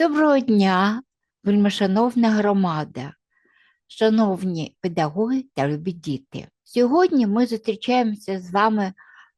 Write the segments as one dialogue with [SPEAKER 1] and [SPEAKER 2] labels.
[SPEAKER 1] Доброго дня, вельмишановна громада, шановні педагоги та любі діти. Сьогодні ми зустрічаємося з вами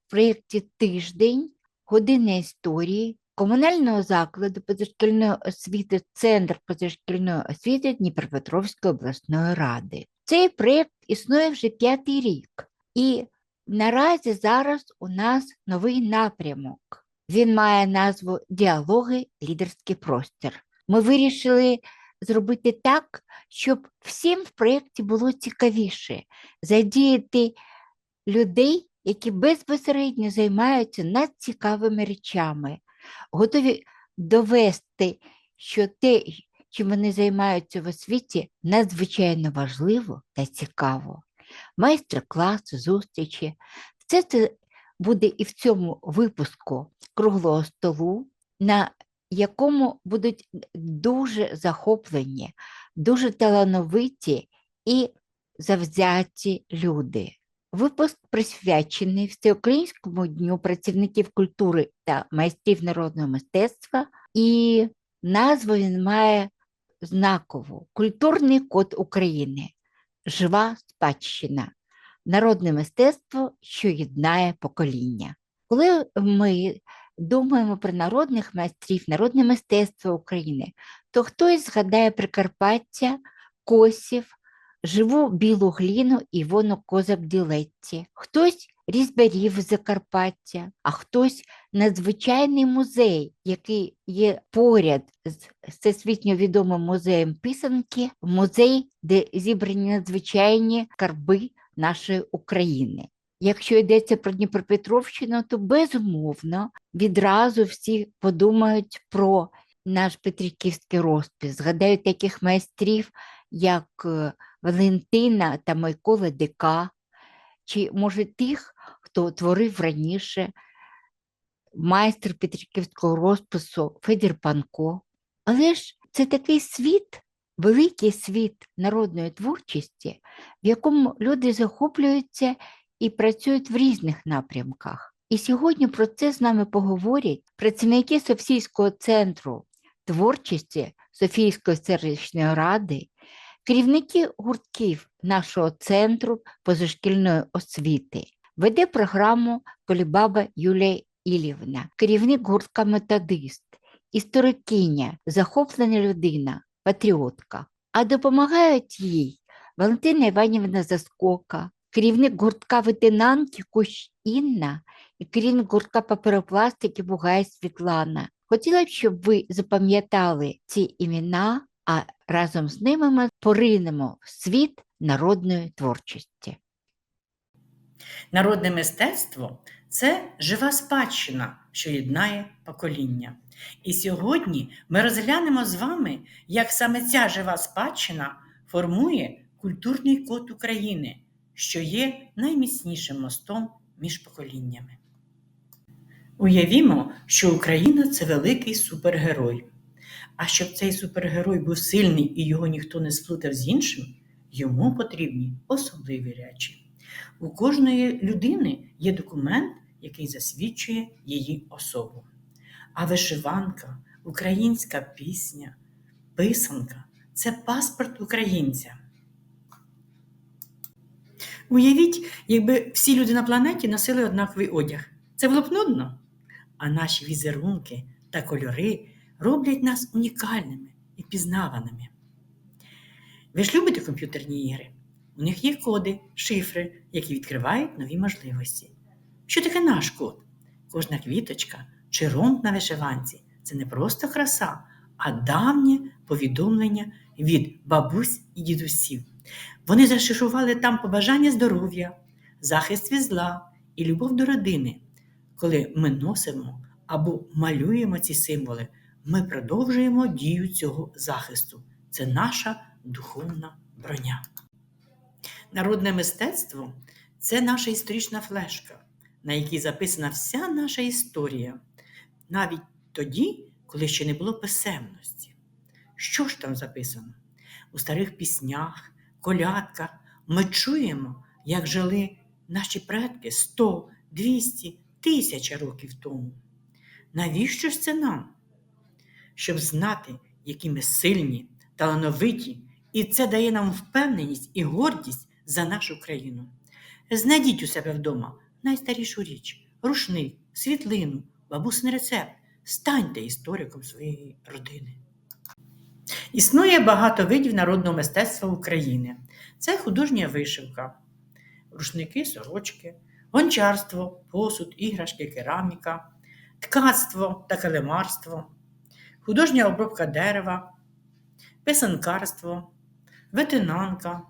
[SPEAKER 1] в проєкті Тиждень години історії комунального закладу позашкільної освіти Центр позашкільної освіти Дніпропетровської обласної ради. Цей проєкт існує вже п'ятий рік, і наразі зараз у нас новий напрямок. Він має назву Діалоги Лідерський простір. Ми вирішили зробити так, щоб всім в проєкті було цікавіше задіяти людей, які безпосередньо займаються надцікавими речами, готові довести, що те, чим вони займаються в освіті, надзвичайно важливо та цікаво. Майстер-класи, зустрічі. Все це буде і в цьому випуску круглого столу, на якому будуть дуже захоплені, дуже талановиті і завзяті люди. Випуск присвячений Всеукраїнському дню працівників культури та майстрів народного мистецтва, і назву він має знакову Культурний код України. Жива спадщина, народне мистецтво, що єднає покоління. Коли ми думаємо про народних майстрів, народне мистецтво України, то хтось згадає Прикарпаття, Косів, живу білу гліну Івону Козак-Ділетті, хтось різьбарів Закарпаття, а хтось надзвичайний музей, який є поряд з всесвітньо відомим музеєм писанки, музей, де зібрані надзвичайні карби нашої України. Якщо йдеться про Дніпропетровщину, то безумовно відразу всі подумають про наш Петриківський розпис, згадають таких майстрів, як е, Валентина та Микола Дека, чи може тих, хто творив раніше майстер Петриківського розпису Федір Панко. Але ж це такий світ, великий світ народної творчості, в якому люди захоплюються і працюють в різних напрямках. І сьогодні про це з нами поговорять працівники Софійського центру творчості Софійської селищної ради, керівники гуртків нашого центру позашкільної освіти. Веде програму Колібаба Юлія Ілівна, керівник гуртка Методист, історикиня, захоплена людина, патріотка. А допомагають їй Валентина Іванівна Заскока, керівник гуртка ветенанки Кущ Інна і керівник гуртка паперопластики Бугай Світлана. Хотіла б, щоб ви запам'ятали ці імена, а разом з ними ми поринемо в світ народної творчості.
[SPEAKER 2] Народне мистецтво це жива спадщина, що єднає покоління. І сьогодні ми розглянемо з вами, як саме ця жива спадщина формує культурний код України, що є найміцнішим мостом між поколіннями. Уявімо, що Україна це великий супергерой. А щоб цей супергерой був сильний і його ніхто не сплутав з іншим, йому потрібні особливі речі. У кожної людини є документ, який засвідчує її особу. А вишиванка, українська пісня, писанка це паспорт українця. Уявіть, якби всі люди на планеті носили однаковий одяг. Це було б нудно. А наші візерунки та кольори роблять нас унікальними і пізнаваними. Ви ж любите комп'ютерні ігри? У них є коди, шифри, які відкривають нові можливості. Що таке наш код? Кожна квіточка чи ромб на вишиванці це не просто краса, а давнє повідомлення від бабусь і дідусів. Вони зашифрували там побажання здоров'я, захист від зла і любов до родини. Коли ми носимо або малюємо ці символи, ми продовжуємо дію цього захисту. Це наша духовна броня. Народне мистецтво це наша історична флешка, на якій записана вся наша історія, навіть тоді, коли ще не було писемності. Що ж там записано? У старих піснях, колядках ми чуємо, як жили наші предки 100, 200, тисяча років тому. Навіщо ж це нам? Щоб знати які ми сильні, талановиті, і це дає нам впевненість і гордість за нашу країну. Знайдіть у себе вдома найстарішу річ, рушник, світлину, бабусний рецепт. Станьте істориком своєї родини. Існує багато видів народного мистецтва України. Це художня вишивка, рушники, сорочки, гончарство, посуд, іграшки, кераміка, ткацтво та килимарство, художня обробка дерева, писанкарство, ветенанка,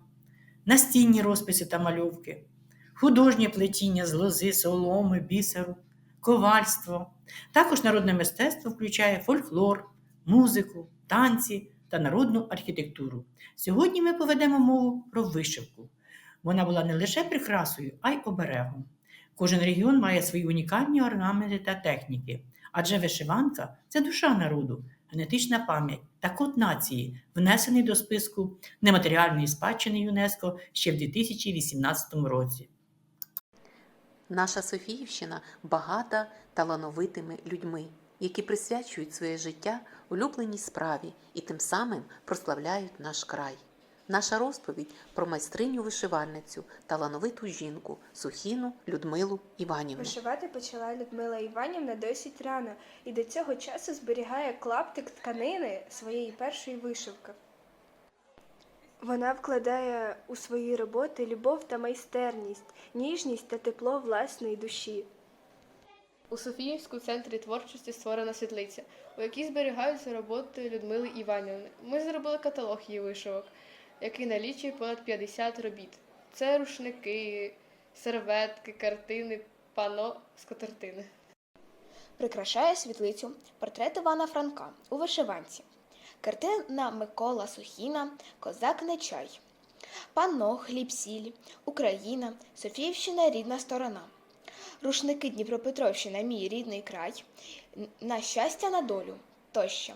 [SPEAKER 2] настінні розписи та мальовки, художнє плетіння з лози, соломи, бісеру, ковальство. Також народне мистецтво включає фольклор, музику, танці та народну архітектуру. Сьогодні ми поведемо мову про вишивку. Вона була не лише прикрасою, а й оберегом. Кожен регіон має свої унікальні орнаменти та техніки, адже вишиванка це душа народу, генетична пам'ять та код нації, внесений до списку нематеріальної спадщини ЮНЕСКО ще в 2018 році.
[SPEAKER 3] Наша Софіївщина багата талановитими людьми, які присвячують своє життя улюбленій справі і тим самим прославляють наш край. Наша розповідь про майстриню вишивальницю, талановиту жінку Сухіну Людмилу Іванівну.
[SPEAKER 4] Вишивати почала Людмила Іванівна досить рано і до цього часу зберігає клаптик тканини своєї першої вишивки. Вона вкладає у свої роботи любов та майстерність, ніжність та тепло власної душі.
[SPEAKER 5] У Софіївському центрі творчості створена світлиця, у якій зберігаються роботи Людмили Іванівни. Ми зробили каталог її вишивок, який налічує понад 50 робіт. Це рушники, серветки, картини, пано, скатертини.
[SPEAKER 6] Прикрашає світлицю портрет Івана Франка у вишиванці, картина Микола Сухіна Козак Нечай, панно Хліб-сіль, Україна, Софіївщина рідна сторона, рушники Дніпропетровщина Мій рідний край, На щастя на долю тощо.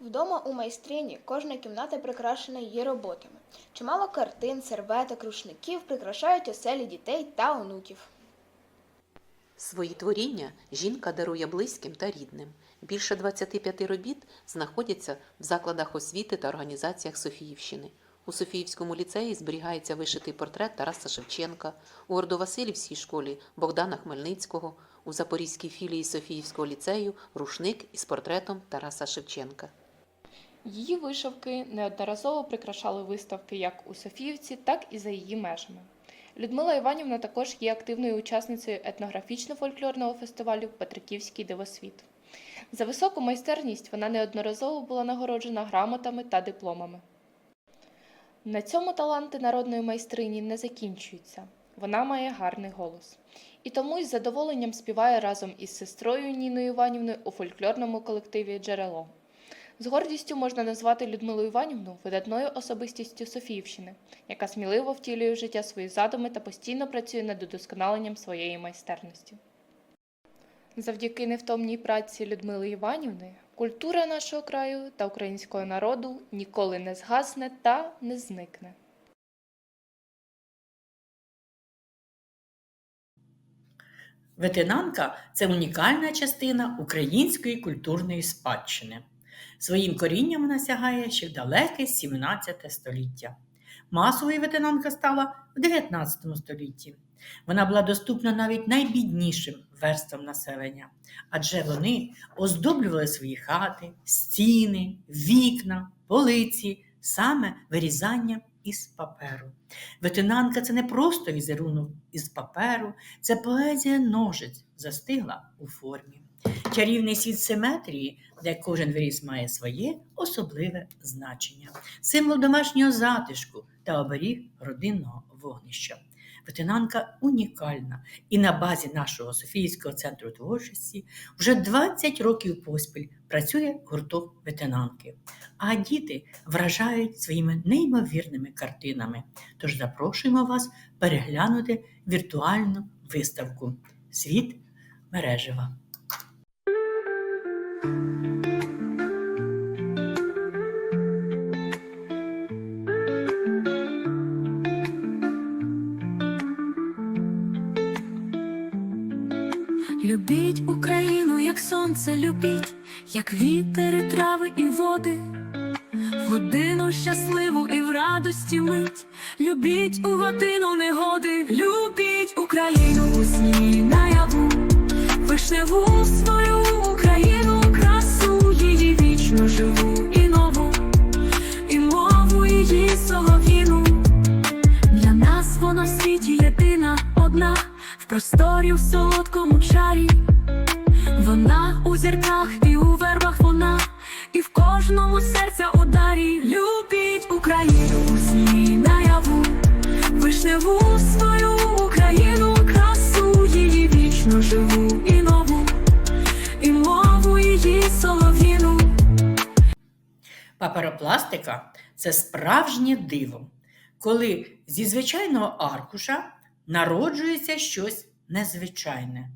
[SPEAKER 6] Вдома у майстрині кожна кімната прикрашена її роботами. Чимало картин, серветок, рушників прикрашають оселі дітей та онуків.
[SPEAKER 3] Свої творіння жінка дарує близьким та рідним. Більше 25 робіт знаходяться в закладах освіти та організаціях Софіївщини. У Софіївському ліцеї зберігається вишитий портрет Тараса Шевченка, у Ордовасилівській школі Богдана Хмельницького, у Запорізькій філії Софіївського ліцею рушник із портретом Тараса Шевченка.
[SPEAKER 5] Її вишивки неодноразово прикрашали виставки як у Софіївці, так і за її межами. Людмила Іванівна також є активною учасницею етнографічно-фольклорного фестивалю Петриківський дивосвіт. За високу майстерність вона неодноразово була нагороджена грамотами та дипломами. На цьому таланти народної майстрині не закінчуються. Вона має гарний голос. І тому із задоволенням співає разом із сестрою Ніною Іванівною у фольклорному колективі Джерело. З гордістю можна назвати Людмилу Іванівну видатною особистістю Софіївщини, яка сміливо втілює в життя свої задуми та постійно працює над удосконаленням своєї майстерності. Завдяки невтомній праці Людмили Іванівни культура нашого краю та українського народу ніколи не згасне та не зникне.
[SPEAKER 2] Ветенанка це унікальна частина української культурної спадщини. Своїм корінням вона сягає ще в далеке 17 століття. Масовою ветенанка стала в 19 столітті. Вона була доступна навіть найбіднішим верствам населення, адже вони оздоблювали свої хати, стіни, вікна, полиці, саме вирізанням із паперу. Ветенанка це не просто візерунок із паперу, це поезія ножиць застигла у формі. Чарівний світ симетрії, де кожен виріс має своє особливе значення, символ домашнього затишку та оберіг родинного вогнища. Ветенанка унікальна і на базі нашого Софійського центру творчості вже 20 років поспіль працює гурток ветенанки, а діти вражають своїми неймовірними картинами. Тож запрошуємо вас переглянути віртуальну виставку Світ мережева.
[SPEAKER 7] Любіть Україну, як сонце любіть, як вітер, і трави і води, в годину щасливу і в радості мить. Любіть у годину негоди, любіть Україну у сні наяву, вишневу свою світі єдина, одна, в просторі в солодкому чарі. Вона у зірках і у вербах вона, і в кожному серця ударі. Любіть Україну у сні наяву, вишневу свою Україну, красу її вічно живу і нову, і мову її солов'їну.
[SPEAKER 2] Паперопластика це справжнє диво, коли зі звичайного аркуша народжується щось незвичайне.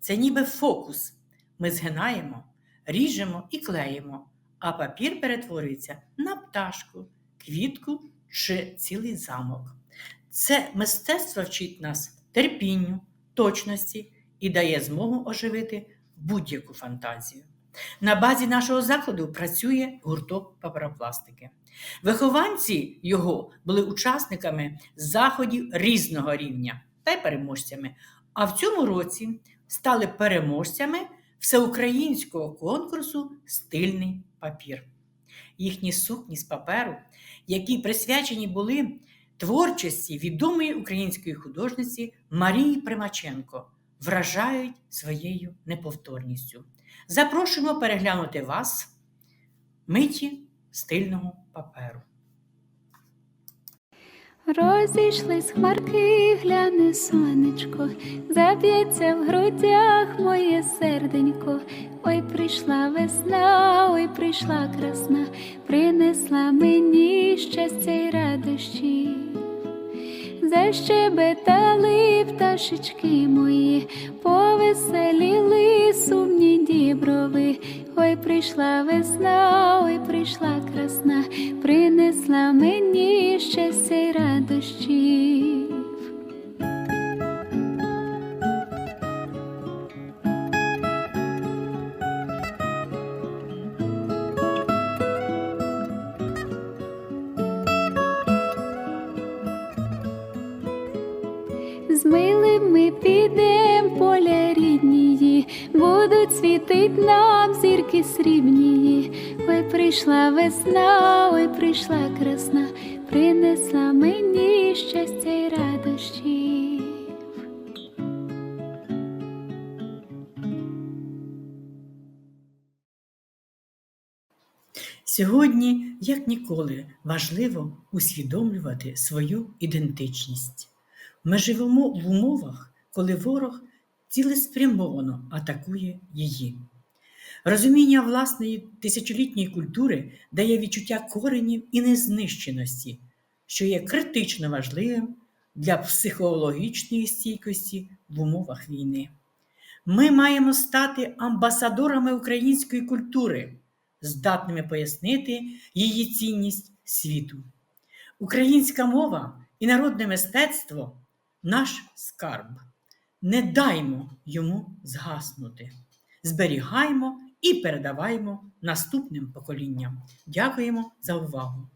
[SPEAKER 2] Це ніби фокус. Ми згинаємо, ріжемо і клеїмо, а папір перетворюється на пташку, квітку чи цілий замок. Це мистецтво вчить нас терпінню, точності і дає змогу оживити будь-яку фантазію. На базі нашого закладу працює гурток паперопластики. Вихованці його були учасниками заходів різного рівня та й переможцями. А в цьому році стали переможцями всеукраїнського конкурсу Стильний папір. Їхні сукні з паперу, які присвячені були творчості відомої української художниці Марії Примаченко, вражають своєю неповторністю. Запрошуємо переглянути вас миті стильного паперу.
[SPEAKER 8] Розійшлись хмарки, гляне сонечко, заб'ється в грудях моє серденько. Ой, прийшла весна, ой, прийшла красна, принесла мені щастя й радощі. Защебетали пташечки мої, повеселіли сумні діброви. Ой, прийшла весна, ой, прийшла красна, принесла мені щастя й радощів. Світить нам зірки срібнії. Ой, прийшла весна, ой, прийшла красна, принесла мені щастя й радощі.
[SPEAKER 2] Сьогодні, як ніколи, важливо усвідомлювати свою ідентичність. Ми живемо в умовах, коли ворог цілеспрямовано атакує її. Розуміння власної тисячолітньої культури дає відчуття коренів і незнищеності, що є критично важливим для психологічної стійкості в умовах війни. Ми маємо стати амбасадорами української культури, здатними пояснити її цінність світу. Українська мова і народне мистецтво наш скарб. Не даймо йому згаснути. Зберігаймо і передаваємо наступним поколінням. Дякуємо за увагу!